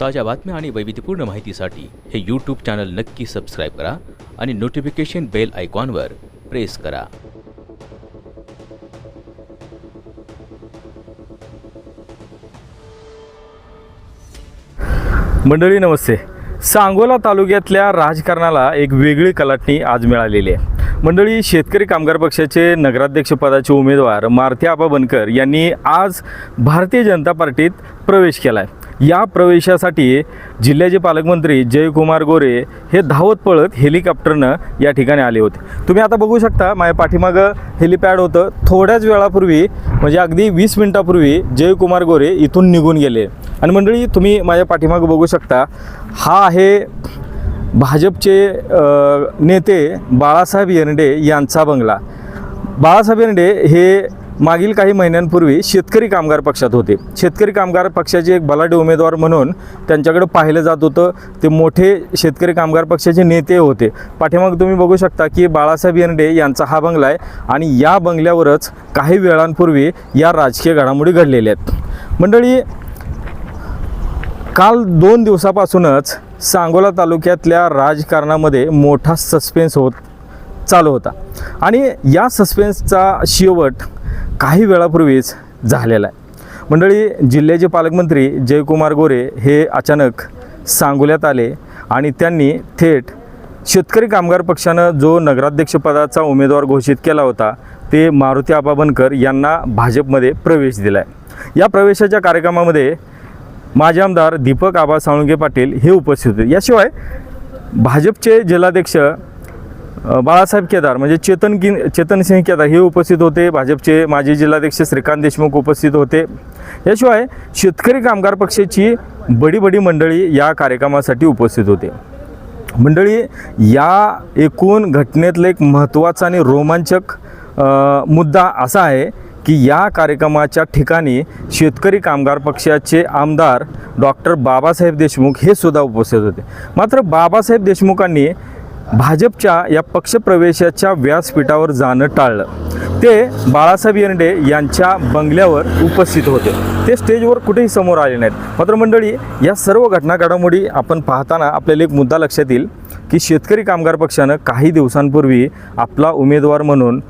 ताज्या बातम्या आणि वैविध्यपूर्ण माहितीसाठी हे यूट्यूब चॅनल नक्की सबस्क्राईब करा आणि नोटिफिकेशन बेल आयकॉनवर प्रेस करा. मंडळी नमस्ते. सांगोला तालुक्यातल्या राजकारणाला एक वेगळी कलाटणी आज मिळालेली आहे. मंडळी शेतकरी कामगार पक्षाचे नगराध्यक्षपदाचे उमेदवार मारुती आबा बनकर यांनी आज भारतीय जनता पार्टीत प्रवेश केला आहे या प्रवेशासाठी जिल्ह्याचे पालकमंत्री जयकुमार गोरे हे धावत पळत हेलिकॉप्टरनं या ठिकाणी आले होते. तुम्ही आता बघू शकता माझ्या पाठीमागं हेलिपॅड होतं. थोड्याच वेळापूर्वी म्हणजे अगदी वीस मिनटापूर्वी जयकुमार गोरे इथून निघून गेले. आणि मंडळी तुम्ही माझ्या पाठीमागं बघू शकता हा आहे भाजपचे नेते बाळासाहेब येरडे यांचा बंगला. बाळासाहेब येरडे हे मागील काही महिन्यांपूर्वी शेतकरी कामगार पक्षात होते. शेतकरी कामगार पक्षाचे एक बलाढ्य उमेदवार म्हणून त्यांच्याकडे पाहिलं जात होतं. ते मोठे शेतकरी कामगार पक्षाचे नेते होते. पाठीमाग तुम्ही बघू शकता की बाळासाहेब येरंडे यांचा हा बंगला आहे आणि या बंगल्यावरच काही वेळांपूर्वी या राजकीय घडामोडी घडलेल्या आहेत. मंडळी काल दोन दिवसापासूनच सांगोला तालुक्यातल्या राजकारणामध्ये मोठा सस्पेन्स होत चालू होता. आणि या सस्पेन्सचा शेवट काही वेळापूर्वीच झालेला आहे. मंडळी जिल्ह्याचे पालकमंत्री जयकुमार गोरे हे अचानक सांगोल्यात आले आणि त्यांनी थेट शेतकरी कामगार पक्षानं जो नगराध्यक्षपदाचा उमेदवार घोषित केला होता ते मारुती आबा बनकर यांना भाजपमध्ये प्रवेश दिला आहे या प्रवेशाच्या कार्यक्रमामध्ये माजी आमदार दीपक आबा साळुंगे पाटील हे उपस्थित होते. याशिवाय भाजपचे जिल्हाध्यक्ष बाळासाहेब केदार म्हणजे चेतन कि चेतनसिंह केदार हे उपस्थित होते. भाजपचे माजी जिल्हाध्यक्ष श्रीकांत देशमुख उपस्थित होते. याशिवाय शेतकरी कामगार पक्षाची बडी बडी मंडळी या कार्यक्रमासाठी उपस्थित होते. मंडळी या एकूण घटनेतलं एक महत्त्वाचा आणि रोमांचक मुद्दा असा आहे की या कार्यक्रमाच्या ठिकाणी शेतकरी कामगार पक्षाचे आमदार डॉक्टर बाबासाहेब देशमुख हे सुद्धा उपस्थित होते. मात्र बाबासाहेब देशमुखांनी भाजपच्या या पक्षप्रवेशाच्या व्यासपीठावर जाणं टाळलं. ते बाळासाहेब येरडे यांच्या बंगल्यावर उपस्थित होते. ते स्टेजवर कुठेही समोर आले नाहीत. मात्र मंडळी या सर्व घटना घडामोडी आपण पाहताना आपल्याला एक मुद्दा लक्षात येईल की शेतकरी कामगार पक्षानं काही दिवसांपूर्वी आपला उमेदवार म्हणून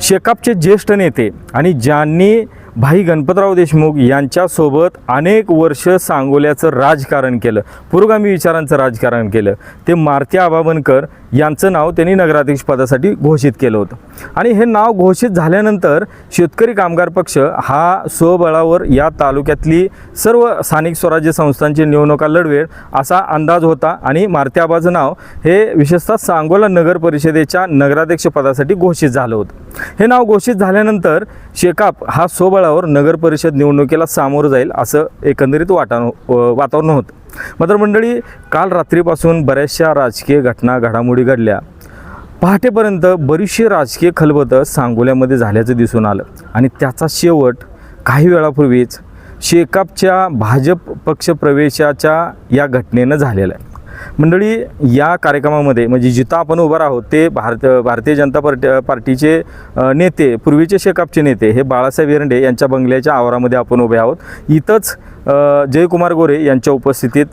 शेकापचे ज्येष्ठ नेते आणि ज्यांनी भाई गणपतराव देशमुख यांच्यासोबत अनेक वर्ष सांगोल्याचं राजकारण केलं. पुरोगामी विचारांचं राजकारण केलं. ते मारती आबाबनकर यांचं नाव त्यांनी नगराध्यक्षपदासाठी घोषित केलं होतं. आणि हे नाव घोषित झाल्यानंतर शेतकरी कामगार पक्ष हा स्वबळावर या तालुक्यातली सर्व स्थानिक स्वराज्य संस्थांची निवडणुका लढवेल असा अंदाज होता आणि मारती आबाचं नाव हे विशेषतः सांगोला नगर परिषदेच्या नगराध्यक्षपदासाठी घोषित झालं होतं. हे नाव घोषित झाल्यानंतर शेकाप हा बळावर नगर परिषद निवडणुकीला सामोरं जाईल असं एकंदरीत वाटा वातावरण होतं. मात्र मंडळी काल रात्रीपासून बऱ्याचशा राजकीय घटना घडामोडी घडल्या. पहाटेपर्यंत बरीचशी राजकीय खलबतं सांगोल्यामध्ये झाल्याचं दिसून आलं. आणि त्याचा शेवट काही वेळापूर्वीच शेकापच्या भाजप पक्ष प्रवेशाच्या या घटनेनं झालेला आहे. मंडळी या कार्यक्रमामध्ये म्हणजे जिथं आपण उभं आहोत ते भारत भारतीय जनता पार्टी पार्टीचे नेते पूर्वीचे शेकापचे नेते हे बाळासाहेब एरंडे यांच्या बंगल्याच्या आवारामध्ये आपण उभे आहोत. इथंच जयकुमार गोरे यांच्या उपस्थितीत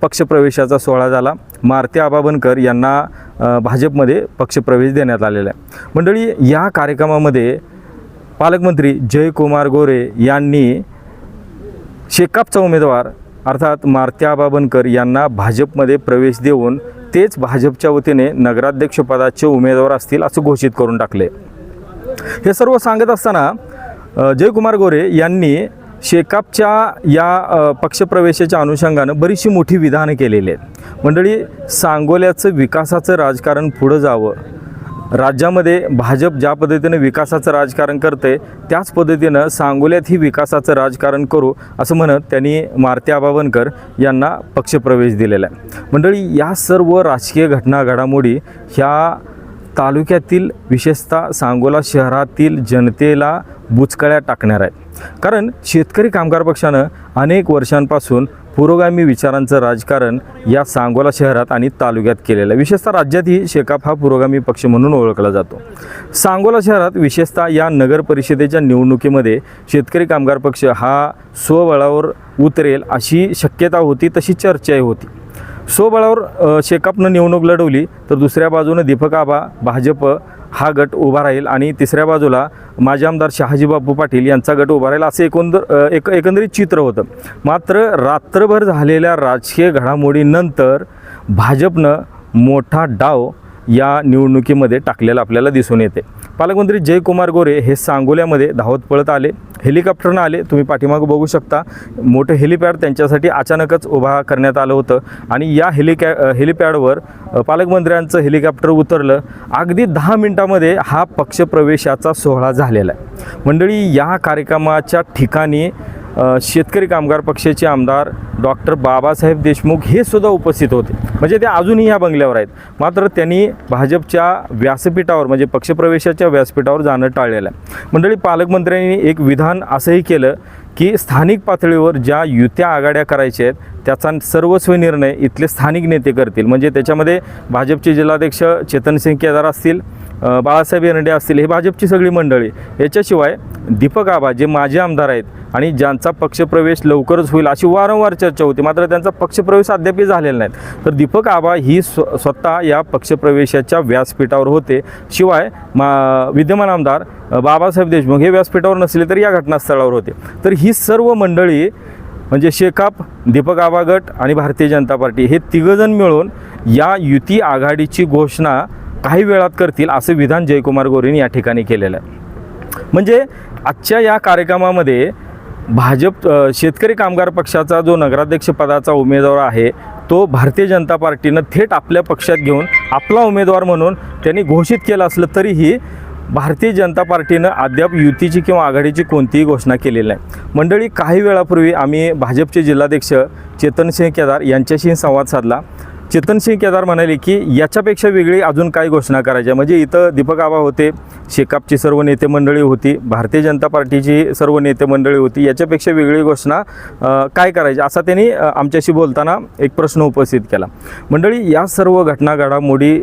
पक्षप्रवेशाचा सोहळा झाला. मारती आबाबनकर यांना भाजपमध्ये पक्षप्रवेश देण्यात आलेला आहे. मंडळी या कार्यक्रमामध्ये पालकमंत्री जयकुमार गोरे यांनी शेकापचा उमेदवार अर्थात मारत्या आबाबनकर यांना भाजपमध्ये प्रवेश देऊन तेच भाजपच्या वतीने नगराध्यक्षपदाचे उमेदवार असतील असं घोषित करून टाकले. हे सर्व सांगत असताना जयकुमार गोरे यांनी शेकापच्या या पक्षप्रवेशाच्या अनुषंगानं बरीचशी मोठी विधानं केलेली आहेत. मंडळी सांगोल्याचं विकासाचं राजकारण पुढं जावं राज्यामध्ये भाजप ज्या पद्धतीनं विकासाचं राजकारण करते त्याच पद्धतीनं सांगोल्यातही विकासाचं राजकारण करू असं म्हणत त्यांनी मारत्या भावनकर यांना पक्षप्रवेश दिलेला आहे. मंडळी या सर्व राजकीय घटना घडामोडी ह्या तालुक्यातील विशेषतः सांगोला शहरातील जनतेला बुचकळ्या टाकणार आहेत. कारण शेतकरी कामगार पक्षानं अनेक वर्षांपासून पुरोगामी विचारांचं राजकारण या सांगोला शहरात आणि तालुक्यात केलेलं आहे. विशेषतः राज्यातही शेकाप हा पुरोगामी पक्ष म्हणून ओळखला जातो. सांगोला शहरात विशेषतः या नगर परिषदेच्या निवडणुकीमध्ये शेतकरी कामगार पक्ष हा स्वबळावर उतरेल अशी शक्यता होती तशी चर्चाही होती. स्वबळावर शेकापनं निवडणूक लढवली तर दुसऱ्या बाजूनं दीपक आबा भाजप हा गट उभा राहील आणि तिसऱ्या बाजूला माजी आमदार शहाजी बापू पाटील यांचा गट उभा राहील असं एकंदर एक एकंदरीत चित्र होतं. मात्र रात्रभर झालेल्या राजकीय घडामोडीनंतर भाजपनं मोठा डाव या निवडणुकीमध्ये टाकलेला आपल्याला दिसून येते. पालकमंत्री जयकुमार गोरे हे सांगोल्यामध्ये धावत पळत आले. हेलिकॉप्टरनं आले. तुम्ही पाठीमागं बघू शकता. मोठं हेलिपॅड त्यांच्यासाठी अचानकच उभा करण्यात आलं होतं. आणि या हेलिकॅ हेलिपॅडवर पालकमंत्र्यांचं हेलिकॉप्टर उतरलं. अगदी दहा मिनटामध्ये हा पक्षप्रवेशाचा सोहळा झालेला आहे. मंडळी या कार्यक्रमाच्या ठिकाणी शेतकरी कामगार पक्षाचे आमदार डॉक्टर बाबासाहेब देशमुख हे सुद्धा उपस्थित होते. म्हणजे ते अजूनही ह्या बंगल्यावर आहेत. मात्र त्यांनी भाजपच्या व्यासपीठावर म्हणजे पक्षप्रवेशाच्या व्यासपीठावर जाणं टाळलेलं आहे. मंडळी पालकमंत्र्यांनी एक विधान असंही केलं की स्थानिक पातळीवर ज्या युत्या आघाड्या करायच्या आहेत त्याचा सर्वस्व निर्णय इथले स्थानिक नेते करतील. म्हणजे त्याच्यामध्ये भाजपचे जिल्हाध्यक्ष चेतनसिंग केदार असतील बाळासाहेब एरंडे असतील हे भाजपची सगळी मंडळी. याच्याशिवाय दीपक आबा जे माजी आमदार आहेत आणि ज्यांचा पक्षप्रवेश लवकरच होईल अशी वारंवार चर्चा होती मात्र त्यांचा पक्षप्रवेश अद्यापही झालेला नाही. तर दीपक आबा ही स्व स्वतः या पक्षप्रवेशाच्या व्यासपीठावर होते. शिवाय मा विद्यमान आमदार बाबासाहेब देशमुख हे व्यासपीठावर नसले तर या घटनास्थळावर होते. तर ही सर्व मंडळी म्हणजे शेकाप दीपक आबा गट आणि भारतीय जनता पार्टी हे तिघंजण मिळून या युती आघाडीची घोषणा काही वेळात करतील असे विधान जयकुमार गोरेंनी या ठिकाणी केलेलं आहे. म्हणजे आजच्या या कार्यक्रमामध्ये भाजप शेतकरी कामगार पक्षाचा जो नगराध्यक्षपदाचा उमेदवार आहे तो भारतीय जनता पार्टीनं थेट आपल्या पक्षात घेऊन आपला उमेदवार म्हणून त्यांनी घोषित केलं असलं तरीही भारतीय जनता पार्टीनं अद्याप युतीची किंवा आघाडीची कोणतीही घोषणा केलेली नाही. मंडळी काही वेळापूर्वी आम्ही भाजपचे जिल्हाध्यक्ष चेतनसिंह केदार यांच्याशी संवाद साधला. चेतनसिंग केदार म्हणाले की याच्यापेक्षा वेगळी अजून काय घोषणा करायच्या? म्हणजे इथं दीपक आबा होते शेकापची सर्व नेते मंडळी होती भारतीय जनता पार्टीची सर्व नेते मंडळी होती याच्यापेक्षा वेगळी घोषणा काय करायची? असा त्यांनी आमच्याशी बोलताना एक प्रश्न उपस्थित केला. मंडळी या सर्व घटना घडामोडी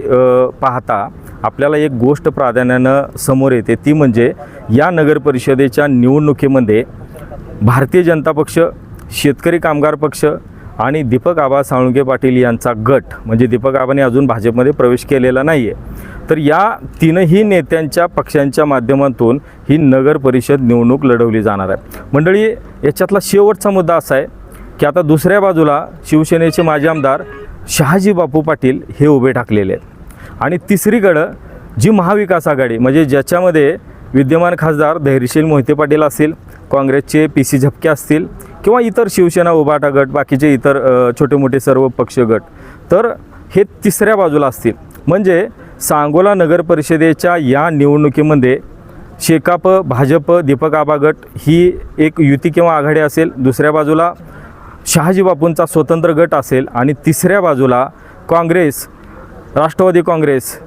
पाहता आपल्याला एक गोष्ट प्राधान्यानं समोर येते ती म्हणजे या नगर परिषदेच्या निवडणुकीमध्ये भारतीय जनता पक्ष शेतकरी कामगार पक्ष आणि दीपक आबा साळुंके पाटील यांचा गट म्हणजे दीपक आबाने अजून भाजपमध्ये प्रवेश केलेला नाही आहे तर या तीनही नेत्यांच्या पक्षांच्या माध्यमातून ही नगर परिषद निवडणूक लढवली जाणार आहे. मंडळी याच्यातला शेवटचा मुद्दा असा आहे की आता दुसऱ्या बाजूला शिवसेनेचे माजी आमदार शहाजी बापू पाटील हे उभे ठाकलेले आहेत. आणि तिसरीकडं जी महाविकास आघाडी म्हणजे ज्याच्यामध्ये विद्यमान खासदार धैर्यशील मोहिते पाटील असतील काँग्रेसचे पी सी झपके असतील किंवा इतर शिवसेना उभाटा गट बाकीचे इतर छोटे मोठे सर्व पक्ष गट. तर हे तिसऱ्या बाजूला असतील. म्हणजे सांगोला नगर परिषदेच्या या निवडणुकीमध्ये शेकाप भाजप दीपक आबा गट ही एक युती किंवा आघाडी असेल. दुसऱ्या बाजूला शहाजी बापूंचा स्वतंत्र गट असेल. आणि तिसऱ्या बाजूला काँग्रेस राष्ट्रवादी काँग्रेस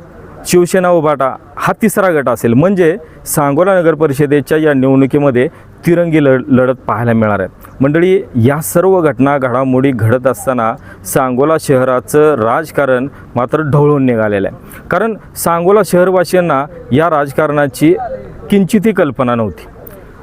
शिवसेना उभाटा हा तिसरा गट असेल. म्हणजे सांगोला नगर परिषदेच्या या निवडणुकीमध्ये तिरंगी लढ लढत पाहायला मिळणार आहे. मंडळी या सर्व घटना घडामोडी घडत असताना सांगोला शहराचं राजकारण मात्र ढवळून निघालेलं आहे. कारण सांगोला शहरवासियांना या राजकारणाची किंचितही कल्पना नव्हती.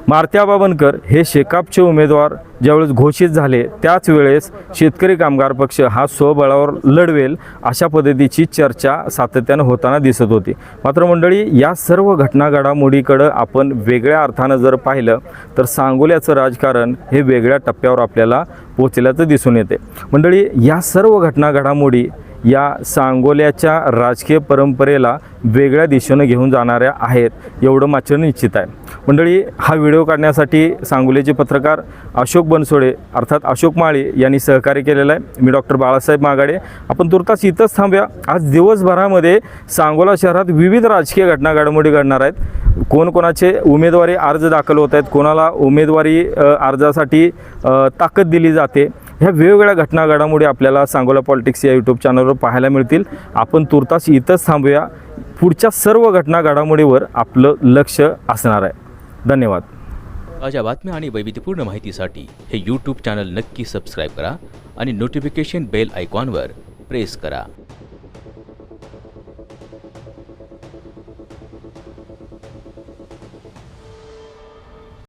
मारत्या बावनकर हे शेकापचे उमेदवार ज्यावेळेस घोषित झाले त्याच वेळेस शेतकरी कामगार पक्ष हा स्वबळावर लढवेल अशा पद्धतीची चर्चा सातत्यानं होताना दिसत होती. मात्र मंडळी या सर्व घटना घडामोडीकडं आपण वेगळ्या अर्थानं जर पाहिलं तर सांगोल्याचं राजकारण हे वेगळ्या टप्प्यावर आपल्याला पोचल्याचं दिसून येते. मंडळी या सर्व घटना घडामोडी या सांगोल्याच्या राजकीय परंपरेला वेगळ्या दिशेनं घेऊन जाणाऱ्या आहेत एवढं मात्र निश्चित आहे. मंडळी हा व्हिडिओ काढण्यासाठी सांगोल्याचे पत्रकार अशोक बनसोडे अर्थात अशोक माळी यांनी सहकार्य केलेलं आहे. मी डॉक्टर बाळासाहेब मागाडे आपण तुर्तास इथंच थांबूया. आज दिवसभरामध्ये सांगोला शहरात विविध राजकीय घटना घडामोडी घडणार आहेत. कोणकोणाचे उमेदवारी अर्ज दाखल होत आहेत कोणाला उमेदवारी अर्जासाठी ताकद दिली जाते ह्या वेगवेगळ्या घटना घडामोडी आपल्याला सांगोला पॉलिटिक्स या यूट्यूब चॅनलवर पाहायला मिळतील. आपण तुर्तास इथंच थांबूया. पुढच्या सर्व घटना घडामोडीवर आपलं लक्ष असणार आहे. धन्यवाद. ताज्या बातम्या आणि वैविध्यपूर्ण माहितीसाठी हे यूट्यूब चॅनल नक्की सबस्क्राईब करा आणि नोटिफिकेशन बेल आयकॉनवर प्रेस करा.